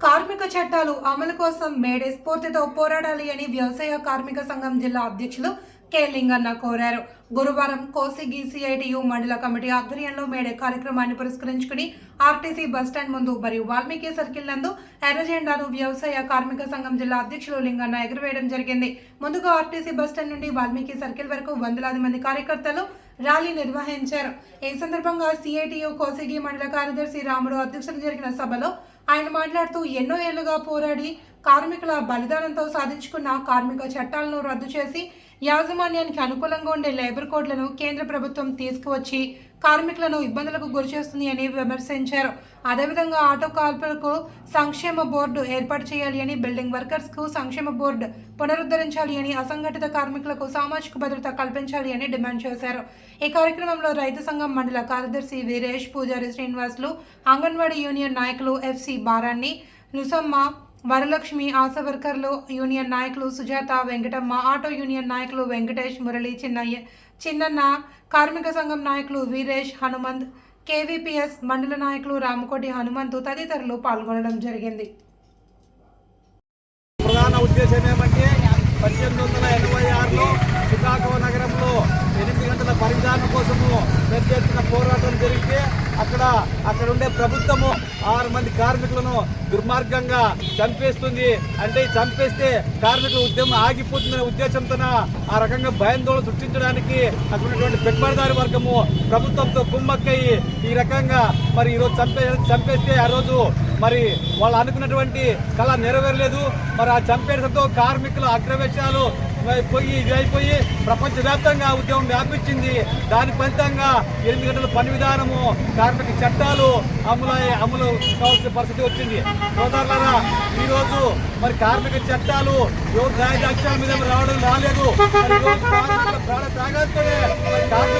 కార్మిక చట్టాలు అమలు కోసం మేడే స్ఫూర్తితో పోరాడాలి అని వ్యవసాయ కార్మిక సంఘం జిల్లా అధ్యక్షులు కె లింగన్న కోరారు. గురువారం కోసిగి సిఐటియు మండల కమిటీ ఆధ్వర్యంలో మేడే కార్యక్రమాన్ని పురస్కరించుకుని ఆర్టీసీ బస్టాండ్ ముందు మరియు వాల్మీకి సర్కిల్ నందు ఎర్రజెండాను వ్యవసాయ కార్మిక సంఘం జిల్లా అధ్యక్షులు లింగన్న ఎగురవేయడం జరిగింది. ముందుగా ఆర్టీసీ బస్టాండ్ నుండి వాల్మీకి సర్కిల్ వరకు వందలాది మంది కార్యకర్తలు ర్యాలీ నిర్వహించారు. ఈ సందర్భంగా సిఐటియు కోసిగి మండల కార్యదర్శి రాముడు అధ్యక్షతన జరిగిన సభలో ఆయన మాట్లాడుతూ ఎన్నో ఏళ్ళుగా పోరాడి కార్మికుల బలిదానంతో సాధించుకున్న కార్మిక చట్టాలను రద్దు చేసి యాజమాన్యానికి అనుకూలంగా ఉండే లేబర్ కోడ్లను కేంద్ర ప్రభుత్వం తీసుకువచ్చి కార్మికులను ఇబ్బందులకు గురిచేస్తుంది అని విమర్శించారు. అదేవిధంగా ఆటో కార్మికులకు సంక్షేమ బోర్డు ఏర్పాటు చేయాలి అని బిల్డింగ్ వర్కర్స్కు సంక్షేమ బోర్డు పునరుద్ధరించాలి అని అసంఘటిత కార్మికులకు సామాజిక భద్రత కల్పించాలి అని డిమాండ్ చేశారు. ఈ కార్యక్రమంలో రైతు సంఘం మండల కార్యదర్శి వీరేష్ పూజారి శ్రీనివాసులు అంగన్వాడీ యూనియన్ నాయకులు ఎఫ్సి బారాన్ని నుసమ్మ వరలక్ష్మి ఆశా వర్కర్లు యూనియన్ నాయకులు సుజాత వెంకటమ్మ ఆటో యూనియన్ నాయకులు వెంకటేష్ మురళి చిన్నయ్య చిన్నన్న కార్మిక సంఘం నాయకులు వీరేష్ హనుమంత్ కేవీపీఎస్ మండల నాయకులు రామకోటి హనుమంతు తదితరులు పాల్గొనడం జరిగింది. ప్రధాన ఉద్దేశం ఏమంటే పద్దెనిమిది వందల ఎనభై ఆరులో చికాగో నగరంలో ఎనిమిది గంటల పరిధానం కోసము అక్కడ అక్కడ ఉండే ప్రభుత్వము ఆరు మంది కార్మికులను దుర్మార్గంగా చంపేస్తుంది. అంటే చంపేస్తే కార్మికుల ఉద్యమం ఆగిపోతుందనే ఉద్దేశంతో ఆ రకంగా భయాందోళన సృష్టించడానికి అక్కడ ఉన్నటువంటి పెట్టుబడిదారి వర్గము ప్రభుత్వంతో కుమ్మక్కయి ఈ రకంగా మరి ఈరోజు చంపే చంపేస్తే ఆ రోజు మరి వాళ్ళు అనుకున్నటువంటి కళ నెరవేరలేదు. మరి ఆ చంపేయడంతో కార్మికుల అగ్రవేశాలు పోయి ఇది అయిపోయి ప్రపంచవ్యాప్తంగా ఉద్యమం వ్యాపించింది. దాని ఫలితంగా ఎనిమిది గంటల పని విధానము కార్మిక చట్టాలు అమలు అమలు కావాల్సిన పరిస్థితి వచ్చింది. సోదరులారా ఈరోజు మరి కార్మిక చట్టాలు ఎవరు రాజాక్షాల మీద రావడం రాలేదు. ప్రాణ కార్మిక